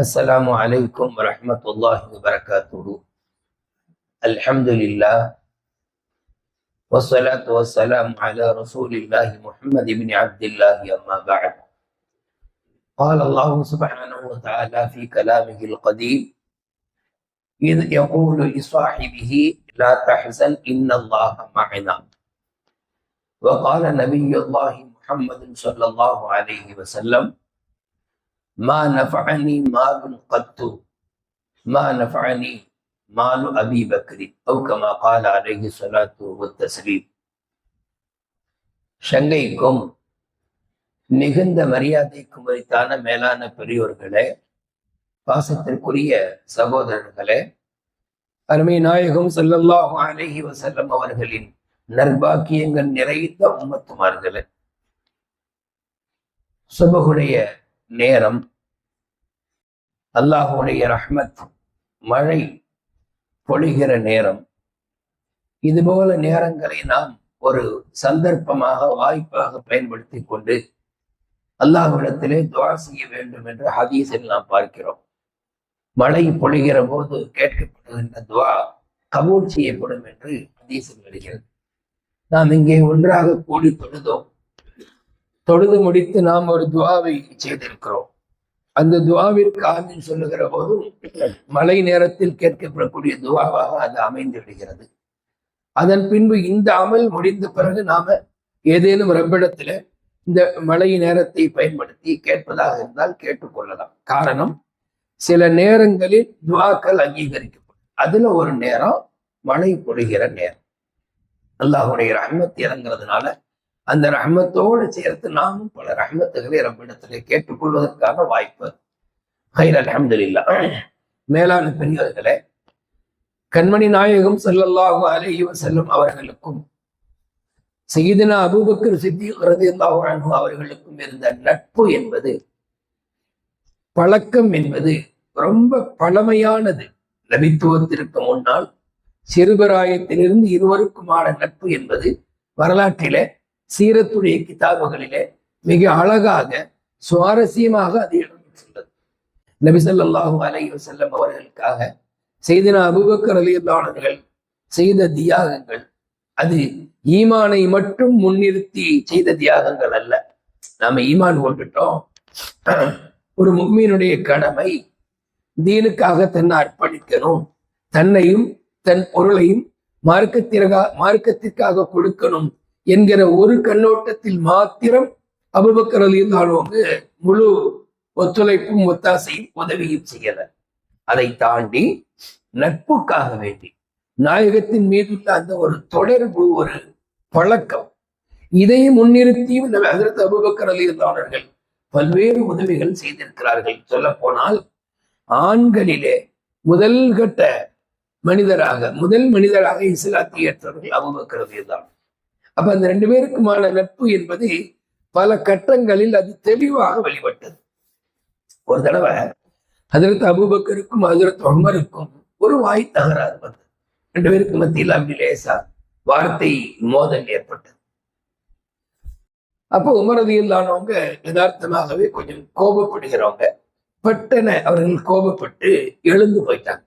السلام عليكم ورحمة الله وبركاته. الحمد لله والصلاة والسلام على رسول الله محمد بن عبد الله أما بعد. قال الله سبحانه وتعالى في كلامه القديم إذ يقول لصاحبه لا تحزن إن الله معنا. وقال نبي الله محمد صلى الله عليه وسلم மா நஃபனி மாலும் கத்து. மா நஃபனி மாலு அபி பக்ரி. கமா கால அலஹி சலாத்து தஸ்ரீம் சங்கைக்கும் மிகுந்த மரியாதைக்கும் உரித்தான மேலான பெரியோர்களே பாசத்திற்குரிய சகோதரர்களே அருமை நாயகம் செல்லல்லாஹு அலஹி வசல்லம் அவர்களின் நர்பாக்கியங்கள் நிறைந்த உம்மத்துமார்களே. சுபகுடைய நேரம். அல்லாஹுடைய ரஹ்மத் மழை பொழிகிற நேரம். இதுபோல நேரங்களை நாம் ஒரு சந்தர்ப்பமாக வாய்ப்பாக பயன்படுத்தி கொண்டு அல்லாஹ்விடத்திலே துவா செய்ய வேண்டும் என்று ஹதீஸில் நாம் பார்க்கிறோம். மழை பொழிகிற போது கேட்கப்படுகின்ற துவா கபூல் செய்யப்படும் என்று ஹதீஸில் வருகிறது. நாம் இங்கே ஒன்றாக கூடி தொழுதோம். தொழுது முடித்து நாம் ஒரு துவாவை செய்திருக்கிறோம். அந்த துவாவிற்கு ஆமீன் சொல்லுகிற போதும் மழை நேரத்தில் கேட்கப்படக்கூடிய துவாவாக அது அமைந்து விடுகிறது. அதன் பின்பு இந்த அமல் முடிந்த பிறகு நாம ஏதேனும் ரப்பிடத்துல இந்த மழை நேரத்தை பயன்படுத்தி கேட்பதாக இருந்தால் கேட்டுக்கொள்ளலாம். காரணம் சில நேரங்களில் துவாக்கள் அங்கீகரிக்கப்படும். அதுல ஒரு நேரம் மழை பொழிகிற நேரம். அல்லாஹுடைய ரஹ்மத் இறங்குறதுனால அந்த ரஹ்மத்தோடு சேர்த்து நாமும் பல ரஹ்மத்துகளை ரப்பிடத்திலே கேட்டுக்கொள்வதற்கான வாய்ப்பு. ஹைர் அல்ஹம்துலில்லா. மேலான பெரியவர்களே கண்மணி நாயகம் ஸல்லல்லாஹு அலைஹி செல்லும் அவர்களுக்கும் செய்தினா அபூபக்கர் சித்தி ரலியல்லாஹு அவர்களுக்கும் இருந்த நட்பு என்பது பழக்கம் என்பது ரொம்ப பழமையானது. நபித்துவத்திற்கு முன்னால் சிறுபராயத்திலிருந்து இருவருக்குமான நட்பு என்பது வரலாற்றிலே சீரத்துடைய கிதாபுகளிலே மிக அழகாக சுவாரஸ்யமாக அது இடம்பெற்றுள்ளது நபிசல்லாஹு ஸல்லல்லாஹு அலைஹி அவர்களுக்காக செய்தின அபுபக்கர் ரலியல்லாஹு செய்த தியாகங்கள் அது ஈமானை மட்டும் முன்னிறுத்தி செய்த தியாகங்கள் அல்ல. நாம ஈமான் கொண்டுட்டோம். ஒரு மும்மீனுடைய கடமை தீனுக்காக தன்னை அர்ப்பணிக்கணும் தன்னையும் தன் பொருளையும் மார்க்கத்திற்காக மார்க்கத்திற்காக கொடுக்கணும் என்கிற ஒரு கண்ணோட்டத்தில் மாத்திரம் அபுபக்கர் அலியல்லானவங்க முழு ஒத்துழைப்பும் ஒத்தாசையும் உதவியும் செய்யல. அதை தாண்டி நட்புக்காக வேண்டி நாயகத்தின் மீதுள்ள அந்த ஒரு தொடர்பு ஒரு பழக்கம் இதை முன்னிறுத்தியும் இந்த ஹசரத் அபுபக்கர் அலியல்லானவர்கள் பல்வேறு உதவிகள் செய்திருக்கிறார்கள். சொல்ல போனால் ஆண்களிலே முதல் கட்ட மனிதராக முதல் மனிதராக இஸ்லாத்தை ஏற்றவர்கள் அபுபக்கர் அப்ப அந்த ரெண்டு பேருக்குமான நட்பு என்பது பல கட்டங்களில் அது தெளிவாக வெளிப்பட்டது. ஒரு தடவை ஹதரத் அபுபக்கருக்கும் ஹதரத் உமருக்கும் ஒரு வாய் தகராறு வந்தது. ரெண்டு பேருக்கு மத்தியில் அப்படி லேசா வார்த்தை மோதல் ஏற்பட்டது. அப்போ உமரதியில்லானவங்க யதார்த்தமாகவே கொஞ்சம் கோபப்படுகிறவங்க பட்டன அவர்கள் கோபப்பட்டு எழுந்து போயிட்டாங்க.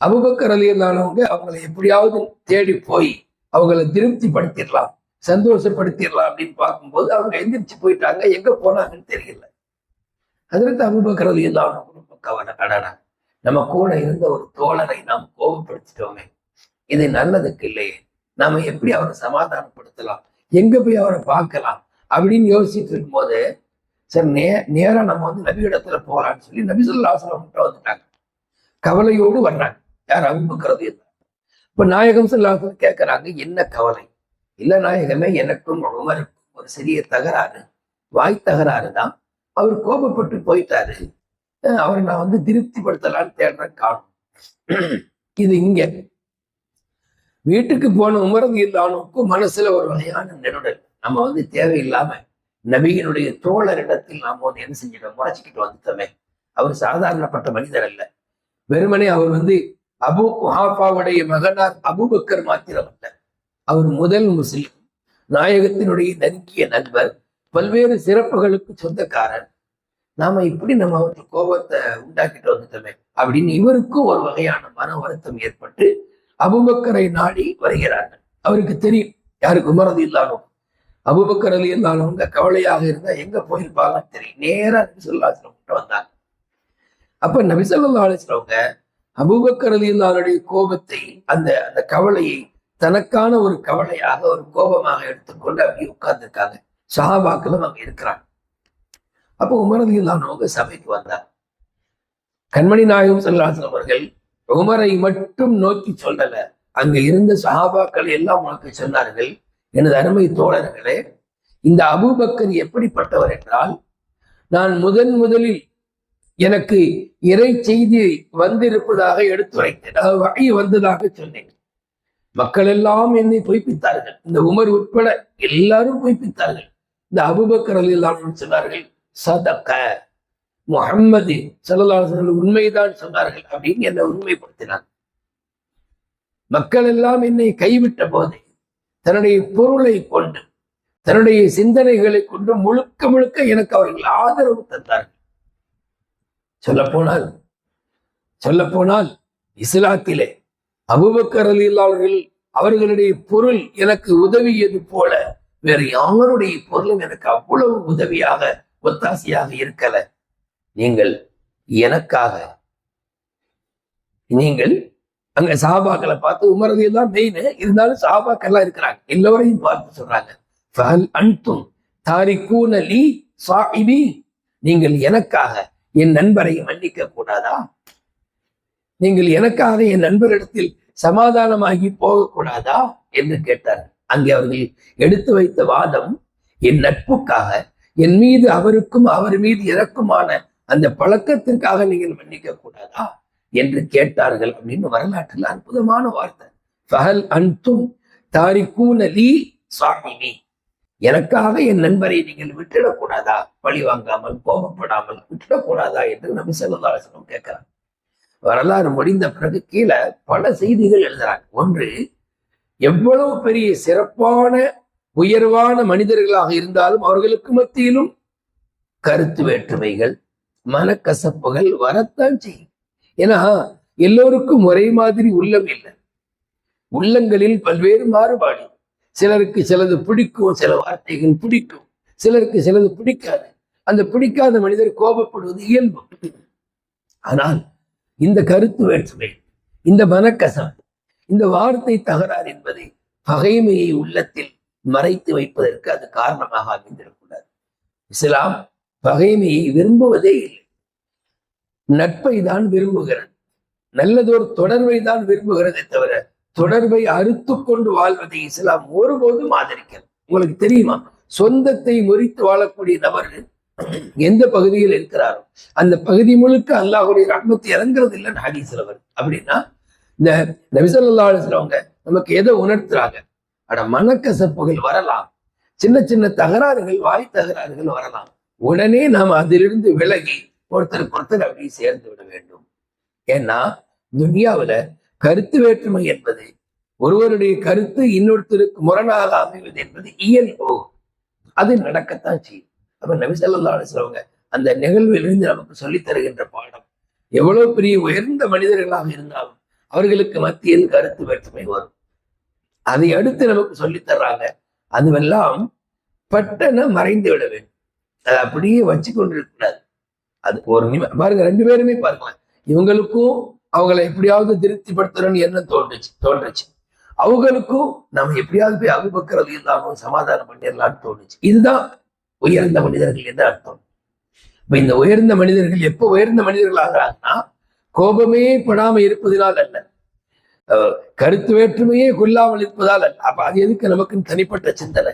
அபுபக்கர் அலியல்லானவங்க அவங்களை எப்படியாவது தேடி போய் அவங்கள திருப்திப்படுத்திடலாம் சந்தோஷப்படுத்திடலாம் அப்படின்னு பார்க்கும்போது அவங்க எந்திரிச்சு போயிட்டாங்க. எங்க போனாங்கன்னு தெரியல. அதற்கு அபுபக்கர் அலியல்லானவங்க ரொம்ப கவலை கடனா நம்ம கூட இருந்த ஒரு தோழரை நாம் கோபப்படுத்திட்டோமே. இது நல்லதுக்கு இல்லையே. நாம எப்படி அவரை சமாதானப்படுத்தலாம்? எங்க போய் அவரை பார்க்கலாம்? அப்படின்னு யோசிச்சுட்டு இருக்கும்போது சரி நே நேரா நம்ம வந்து நபி இடத்துல போகலான்னு சொல்லி நபி சொல்லாசலம் கிட்ட வந்துட்டாங்க. கவலையோடு வர்றாங்க. யார்? அபுபக்கரது இப்ப நாயகம் சொல்லாசலம் கேட்கறாங்க என்ன கவலை? இல்ல நாயகமே எனக்கும் உமருக்கும் ஒரு சிறிய தகராறு வாய் தகராறு தான். அவர் கோபப்பட்டு போயிட்டாரு. அவரை நான் வந்து திருப்திப்படுத்தலான்னு தேடுறேன் காணும் இது இங்க. வீட்டுக்கு போன உமரது இல்லானுக்கும் மனசுல ஒரு வகையான நெருடல். நம்ம வந்து தேவையில்லாம நபியினுடைய தோழரிடத்தில் நாம் வந்து என்ன செஞ்சிட்டோம்? முறைச்சிக்கிட்டு வந்துட்டோமே. அவர் சாதாரணப்பட்ட மனிதர் அல்ல. வெறுமனே அவர் வந்து அபு குஹாஃபாவுடைய மகனார் அபுபக்கர் மாத்திரமல்ல. அவர் முதல் முஸ்லிம் நாயகத்தினுடைய நெருங்கிய நண்பர் பல்வேறு சிறப்புகளுக்கு சொந்தக்காரன் நாம இப்படி நம்ம அவருக்கு கோபத்தை உண்டாக்கிட்டு வந்துட்டோமே அப்படின்னு இவருக்கும் ஒரு வகையான மன வருத்தம் ஏற்பட்டு அபுபக்கரை நாடி வருகிறார்கள். அவருக்கு தெரியும் யாருக்கு உமரது இல்லாலும் அபுபக்கர் அலி இல்லாதவங்க கவலையாக இருந்தா எங்க போயிருப்பாங்கன்னு தெரியும். நேரா நபிசல்லாஸ்லம் வந்தாங்க. அப்ப நபிசல்லா அலிஸ்லவங்க அபூபக்கர் அலி இல்லாருடைய கோபத்தை அந்த அந்த கவலையை தனக்கான ஒரு கவலையாக ஒரு கோபமாக எடுத்துக்கொண்டு அப்படி உட்கார்ந்துருக்காங்க. சஹாபாக்களும் அங்க இருக்கிறாங்க. அப்போ உமரது இல்லாதவங்க சபைக்கு வந்தார். கண்மணி நாயகம் செல்லாசன் அவர்கள் உமரை மட்டும் நோக்கி சொல்லல. அங்க இருந்த சஹாபாக்கள் எல்லாம் உனக்கு சொன்னார்கள் எனது அருமை தோழர்களே இந்த அபூபக்கர் எப்படிப்பட்டவர் என்றால் நான் முதன் முதலில் எனக்கு இறை செய்தி வந்திருப்பதாக எடுத்துரைத்தேன் அதாவது வகை வந்ததாக சொன்னேன். மக்கள் எல்லாம் என்னை பொய்ப்பித்தார்கள். இந்த உமர் உட்பட எல்லாரும் பொய்ப்பித்தார்கள். இந்த அபுபக்கர் அலி சொன்னார்கள் சதக்க முகம்மது சல்லல்லாஹு உண்மைதான் சொன்னார்கள் அப்படின்னு என்னை உண்மைப்படுத்தினார். மக்கள் எல்லாம் என்னை கைவிட்ட போது தன்னுடைய பொருளை கொண்டு தன்னுடைய சிந்தனைகளை கொண்டு முழுக்க முழுக்க எனக்கு அவர்கள் ஆதரவு தந்தார்கள். சொல்லப்போனால் சொல்லப்போனால் போனால் இஸ்லாத்திலே அபுபக்கர் அலி அவர்கள் அவர்களுடைய பொருள் எனக்கு உதவியது போல வேறு யாருடைய பொருளும் எனக்கு அவ்வளவு உதவியாக ஒத்தாசையாக இருக்கல. நீங்கள் எனக்காக நீங்கள் அங்க சாபாக்களை பார்த்து உமரது எல்லாம் மெயின் இருந்தாலும் சாபாக்கள்லாம் இருக்கிறாங்க. எல்லோரையும் பார்த்து சொல்றாங்க. அன்தும் தாரிக்கூன சாஹிபி நீங்கள் எனக்காக என் நண்பரை மன்னிக்க கூடாதா நீங்கள் எனக்காக என் நண்பரிடத்தில் சமாதானமாகி போகக்கூடாதா? என்று கேட்டார். அங்கே அவர்கள் எடுத்து வைத்த வாதம் என் நட்புக்காக என் மீது அவருக்கும் அவர் மீது எனக்குமான அந்த பழக்கத்திற்காக நீங்கள் மன்னிக்க கூடாதா என்று கேட்டார்கள் அப்படின்னு வரலாற்றில் அற்புதமான வார்த்தை. ஃபஹல் அன்தும் தாரிக்கூன லீ சாமினி எனக்காக என் நண்பரை நீங்கள் விட்டுடக்கூடாதா? பழி வாங்காமல் கோபப்படாமல் விட்டுடக்கூடாதா என்று நபி சொல்லதாசனம் கேட்கிறார். வரலாறு முடிந்த பிறகு கீழே பல செய்திகள் எழுதுறாங்க. ஒன்று எவ்வளவு பெரிய சிறப்பான உயர்வான மனிதர்களாக இருந்தாலும் அவர்களுக்கு மத்தியிலும் கருத்து வேற்றுமைகள் மனக்கசப்புகள் வரத்தான் செய்யும். ஏன்னா எல்லோருக்கும் ஒரே மாதிரி உள்ளம் இல்லை. உள்ளங்களில் பல்வேறு மாறுபாடு சிலருக்கு சிலது பிடிக்கும் சில வார்த்தைகள் பிடிக்கும். சிலருக்கு சிலது பிடிக்காது. அந்த பிடிக்காத மனிதர் கோபப்படுவது இயல்பு. ஆனால் இந்த கருத்து வேற்றுமை இந்த மனக்கசம் இந்த வார்த்தை தகராறு என்பதை பகைமையை உள்ளத்தில் மறைத்து வைப்பதற்கு அது காரணமாக அமைந்திடக்கூடாது இஸ்லாம் பகைமையை விரும்புவதே இல்லை. நட்பை தான் விரும்புகிறது. நல்லதோர் தொடர்பை தான் விரும்புகிறதே தவிர தொடர்பை அறுத்து கொண்டு வாழ்வதை இஸ்லாம் ஒருபோதும் ஆதரிக்கிறது உங்களுக்கு தெரியுமா? சொந்தத்தை முறித்து வாழக்கூடிய நபர்கள் எந்த பகுதியில் இருக்கிறாரோ அந்த பகுதி முழுக்க அல்லாஹுடைய ரத்னத்தை இறங்குறது இல்லைன்னு ஹதீஸ்ல வருது. அப்படின்னா இந்த நபிசல்லா நமக்கு எதை உணர்த்துறாங்க? ஆனா மனக்கசப்புகள் வரலாம். சின்ன சின்ன தகராறுகள் வாய் தகராறுகள் வரலாம். உடனே நாம் அதிலிருந்து விலகி ஒருத்தருக்கு ஒருத்தர் அப்படி சேர்ந்து விட வேண்டும். ஏன்னா துனியாவுல கருத்து வேற்றுமை என்பது ஒருவருடைய கருத்து இன்னொருத்தருக்கு முரணாக அமைவது என்பது இயல்பு. அது நடக்கத்தான் செய்யும். அப்ப நபிசல்லா அந்த நிகழ்விலிருந்து நமக்கு சொல்லித் தருகின்ற பாடம். எவ்வளவு பெரிய உயர்ந்த மனிதர்களாக இருந்தாலும் அவர்களுக்கு மத்தியில் கருத்து வேற்றுமை வரும். அதை அடுத்து நமக்கு சொல்லித் தர்றாங்க அதுவெல்லாம் பட்டன மறைந்து விட வேண்டும். அதை அப்படியே வச்சு கொண்டிருக்கூடாது அது ஒரு நிமிடம் பாருங்க ரெண்டு பேருமே பாருங்களேன் இவங்களுக்கும் அவங்களை எப்படியாவது திருப்திப்படுத்தணும்னு என்ன தோன்றுச்சு? தோன்றுச்சு. அவங்களுக்கும் நம்ம எப்படியாவது போய் அகுபக்கிறது இருந்தாலும் சமாதானம் பண்ணிடலாம்னு தோணுச்சு. இதுதான் உயர்ந்த மனிதர்கள் என்று அர்த்தம். இப்ப இந்த உயர்ந்த மனிதர்கள் எப்போ உயர்ந்த மனிதர்கள் ஆகிறாங்கன்னா கோபமே படாம இருப்பதனால் அல்ல. கருத்து வேற்றுமையே கொல்லாமல் இருப்பதால் அல்ல. அப்ப அது எதுக்கு நமக்குன்னு தனிப்பட்ட சிந்தனை?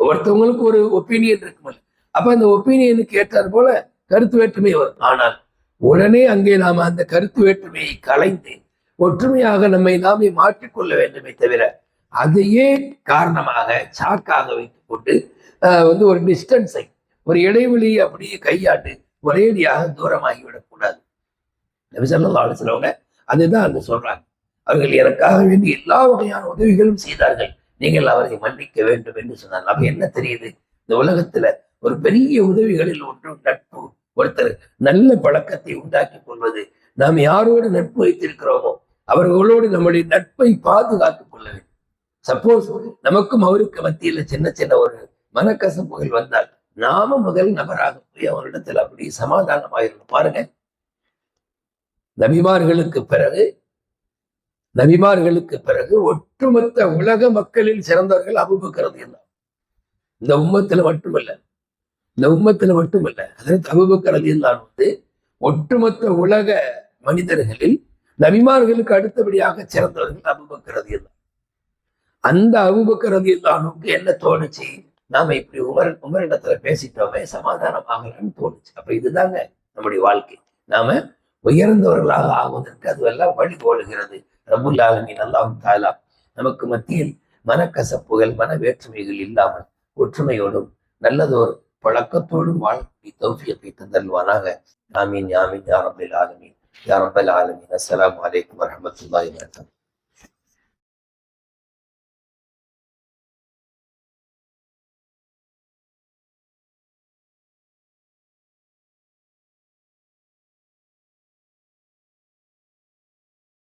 ஒவ்வொருத்தவங்களுக்கும் ஒரு ஒப்பீனியன் இருக்குமில்ல அப்ப அந்த ஒப்பீனியனுக்கு ஏற்றார் போல கருத்து வேற்றுமை வரும். ஆனால் உடனே அங்கே நாம அந்த கருத்து வேற்றுமையை கலைந்து ஒற்றுமையாக நம்மை நாமே மாற்றிக்கொள்ள வேண்டுமே தவிர அதையே காரணமாக சாக்காக வைத்துக் கொண்டு வந்து ஒரு டிஸ்டன்ஸை ஒரு இடைவெளியை அப்படியே கையாண்டு ஒரேடியாக தூரமாகிவிடக்கூடாது. நபிசல்லா அலுவலவங்க அதுதான் அங்க சொல்றாங்க. அவர்கள் எனக்காக வேண்டி எல்லா வகையான உதவிகளும் செய்தார்கள். நீங்கள் அவரை மன்னிக்க வேண்டும் என்று சொன்னாங்க அப்ப என்ன தெரியுது? இந்த உலகத்துல ஒரு பெரிய உதவிகளில் ஒன்று நட்பு. ஒருத்தர் நல்ல பழக்கத்தை உண்டாக்கி கொள்வது. நாம் யாரோடு நட்பு வைத்திருக்கிறோமோ அவர்களோடு நம்முடைய நட்பை பாதுகாத்துக் கொள்ள வேண்டும். சப்போஸ் நமக்கும் அவருக்கு மத்தியில சின்ன சின்ன ஒரு மனக்கசப்புகள் வந்தால் நாம முதல் நபராக போய் அவரிடத்தில் அப்படி சமாதானமாயிருக்கும் பாருங்க. நபிமார்களுக்கு பிறகு நபிமார்களுக்கு பிறகு ஒட்டுமொத்த உலக மக்களில் சிறந்தவர்கள் அபுபக்கிறது என்ன இந்த உம்மத்துல மட்டுமல்ல இந்த உம்மத்துல மட்டுமல்ல அதற்கு அபுபக்கரது அலியல்லான் வந்து ஒட்டுமொத்த உலக மனிதர்களில் நபிமார்களுக்கு அடுத்தபடியாக சிறந்தவர்கள் அபுபக்கர் அலியல்லான் அந்த அபுபக்கர் அலியல்லானுக்கு என்ன தோணுச்சு? நாம இப்படி உமர் உமரிடத்துல பேசிட்டோமே சமாதானம் ஆகலாம்னு தோணுச்சு. அப்ப இதுதாங்க நம்முடைய வாழ்க்கை. நாம உயர்ந்தவர்களாக ஆகுவதற்கு அதுவெல்லாம் வழிகோலுகிறது ரபுல் ஆலமின் அல்லாஹும் தாலா நமக்கு மத்தியில் மனக்கசப்புகள் மன வேற்றுமைகள் இல்லாமல் ஒற்றுமையோடும் நல்லதோர் பழக்கத்தோடும் வாழ்க்கை தௌஃபியத்தை தந்தல்வானாக ஆமீன் ஆமீன் யாரபில் ஆலமீன் யாரபில் ஆலமீன். அஸ்லாம் வலைக்கம் வரஹ்மத்துல்லாஹி வபரகாத்துஹு.